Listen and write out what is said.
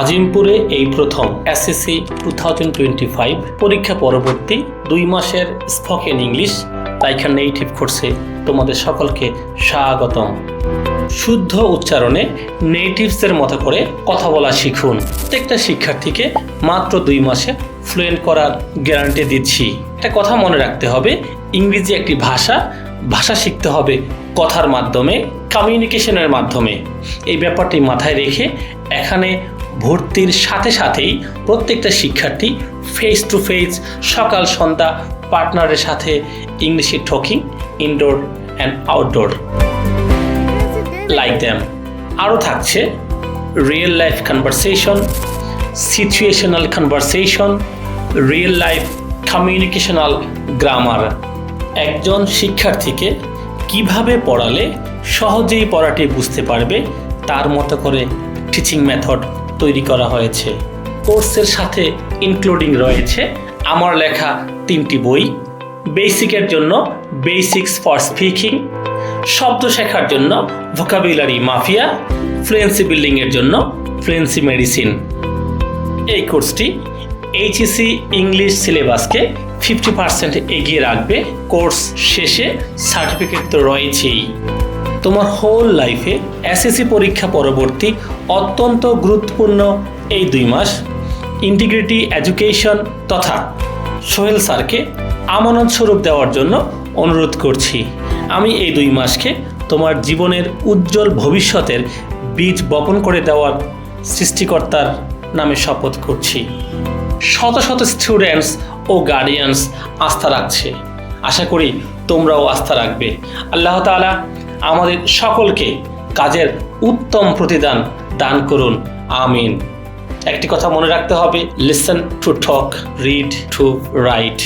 আজিমপুরে এই প্রথম SSC two thousand twenty five পরীক্ষা পরবর্তী দুই মাসের স্পোকেন ইংলিশ লাইখান নেইটিভ কোর্সে তোমাদের সকলকে স্বাগতম। শুদ্ধ উচ্চারণে নেটিভসের মতো করে কথা বলা শিখুন। প্রত্যেকটা শিক্ষার্থীকে মাত্র দুই মাসে ফ্লুয়েন্ট করার গ্যারান্টি দিচ্ছি। একটা কথা মনে রাখতে হবে, ইংরেজি একটি ভাষা ভাষা শিখতে হবে কথার মাধ্যমে কমিউনিকেশনের মাধ্যমে। এই ব্যাপারটি মাথায় রেখে এখানে ভর্তির সাথে সাথেই প্রত্যেকটা শিক্ষার্থী ফেস টু ফেস সকাল, সন্ধ্যা পার্টনারের সাথে ইংলিশে talking indoor and outdoor like them আরও থাকছে real life conversation situational conversation real life communicational grammar একজন শিক্ষার্থীকে কীভাবে পড়ালে সহজেই পড়াটি বুঝতে পারবে, তার মতো করে টিচিং মেথড তৈরি করা হয়েছে। কোর্সের সাথে ইনক্লুডিং রয়েছে আমার লেখা তিনটি বই বেসিকের জন্য বেসিক্স ফর স্পিকিং শব্দ শেখার জন্য ভোকাবুলারি মাফিয়া ফ্লুয়েন্সি বিল্ডিংয়ের জন্য ফ্লুয়েন্সি মেডিসিন এই কোর্সটি এইচএসি ইংলিশ সিলেবাসকে ফিফটি পার্সেন্ট এগিয়ে রাখবে। কোর্স শেষে সার্টিফিকেট তো রয়েছেই। তোমার হোল লাইফে এসএসসি পরীক্ষা পরবর্তী অত্যন্ত গুরুত্বপূর্ণ এই দুই মাস ইন্টিগ্রিটি এডুকেশন তথা সোহেল স্যারকে আমানত স্বরূপ দেওয়ার জন্য অনুরোধ করছি। আমি এই দুই মাসকে তোমার জীবনের উজ্জ্বল ভবিষ্যতের বীজ বপন করে দেওয়ার সৃষ্টিকর্তার নামে শপথ করছি। শত শত স্টুডেন্টস ও গার্ডিয়ানস আস্থা রাখছে। আশা করি তোমরাও আস্থা রাখবে। আল্লাহ তাআলা আমাদের সকলকে কাজের উত্তম প্রতিদান দান করুন। আমিন। একটি কথা মনে রাখতে হবে listen to talk read to write